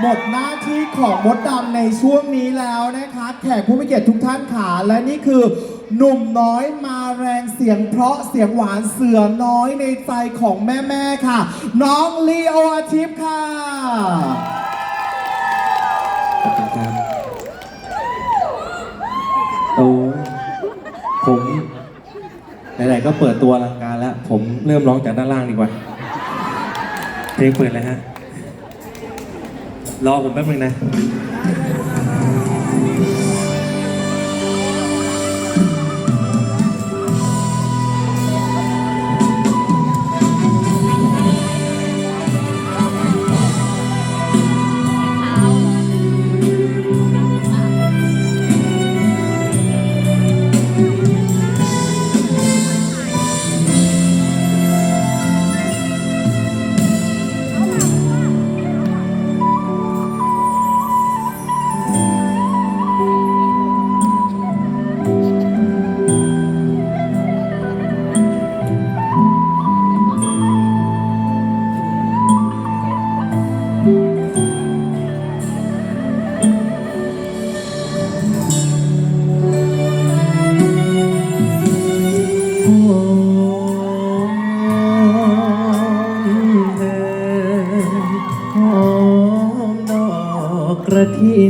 หมดหน้าที่ของมดดำในช่วงนี้แล้วนะคะ แขกผู้มีเกียรติทุกท่านขาและนี่คือหนุ่มน้อยมาแรงเสียงเพราะเสียงหวานเสือน้อยในใจของแม่ๆค่ะ น้องลีโออาทิพย์ค่ะ ขอบคุณครับโอ้ผมไหนๆก็เปิดตัวอลังการแล้ว ผมเริ่มร้องจากด้านล่างดีกว่า เพลงเปิดเลยฮะ รอผมแป๊บนึงนะ กกระทิน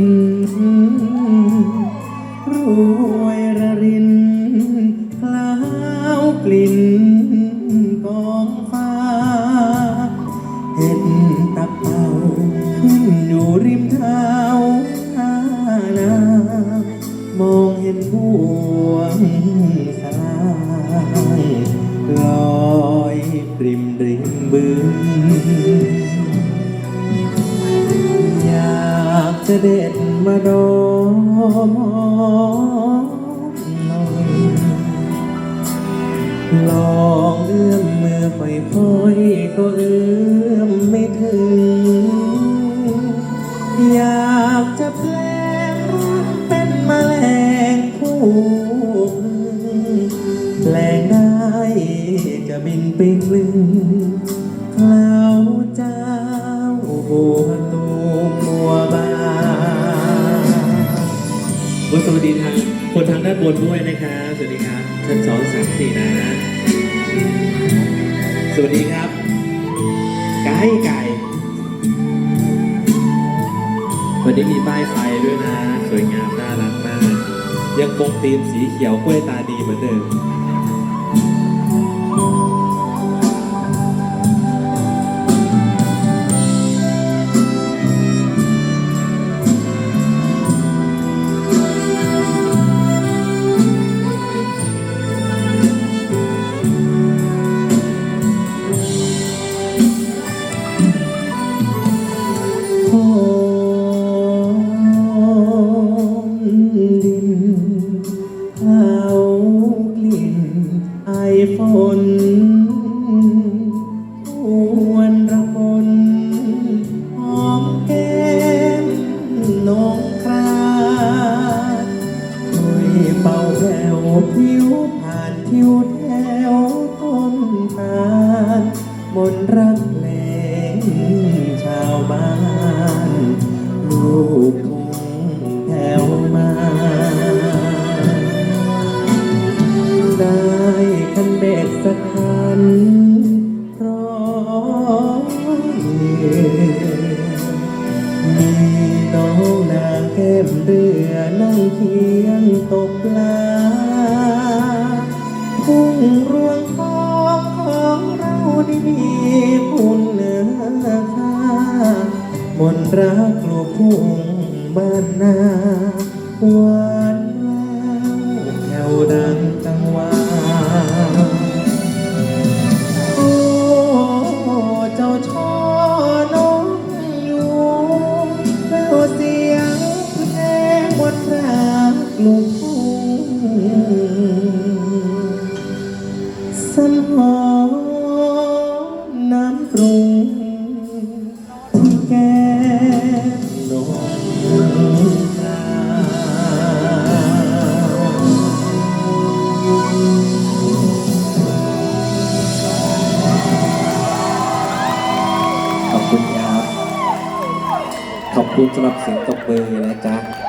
ริมบึง อยากจะเด็ดมาดมหอมหน่อยลองเอื้อมมือค่อยๆก็เอื้อมไม่ถึง อยากจะแปล ไปกลึงคลาวเจ้าบัวตูมัวบานวันสวัสดีทางคนทางด้านบนด้วยนะครับ สวัสดีครับชั้นสองสามสี่นะ สวัสดีครับ ไก่ไก่วันนี้มีป้ายไฟด้วยนะ สวยงามน่ารักมาก ยังคงธีมสีเขียวกล้วยตาดีเหมือนเดิมานทิวแถวต้นทานมนรักเลงชาวบ้านลูกทุ่งแถวมา ได้คันเบ็ดสักคันพร้อมมี รวงทองของเรานี่มีคุณเหนือค่ามนรักลูกทุ่งบ้านนาหวานแววแถวดังกังวาโอ้เจ้าช่อน้องอยู่แววเสียงเพลงบนรักลูกทุ่ง สันหอมน้ำปรุงที่แก้นกตขอบคุณครับ ขอบคุณสำหรับเสียงตบมือนะจ๊ะ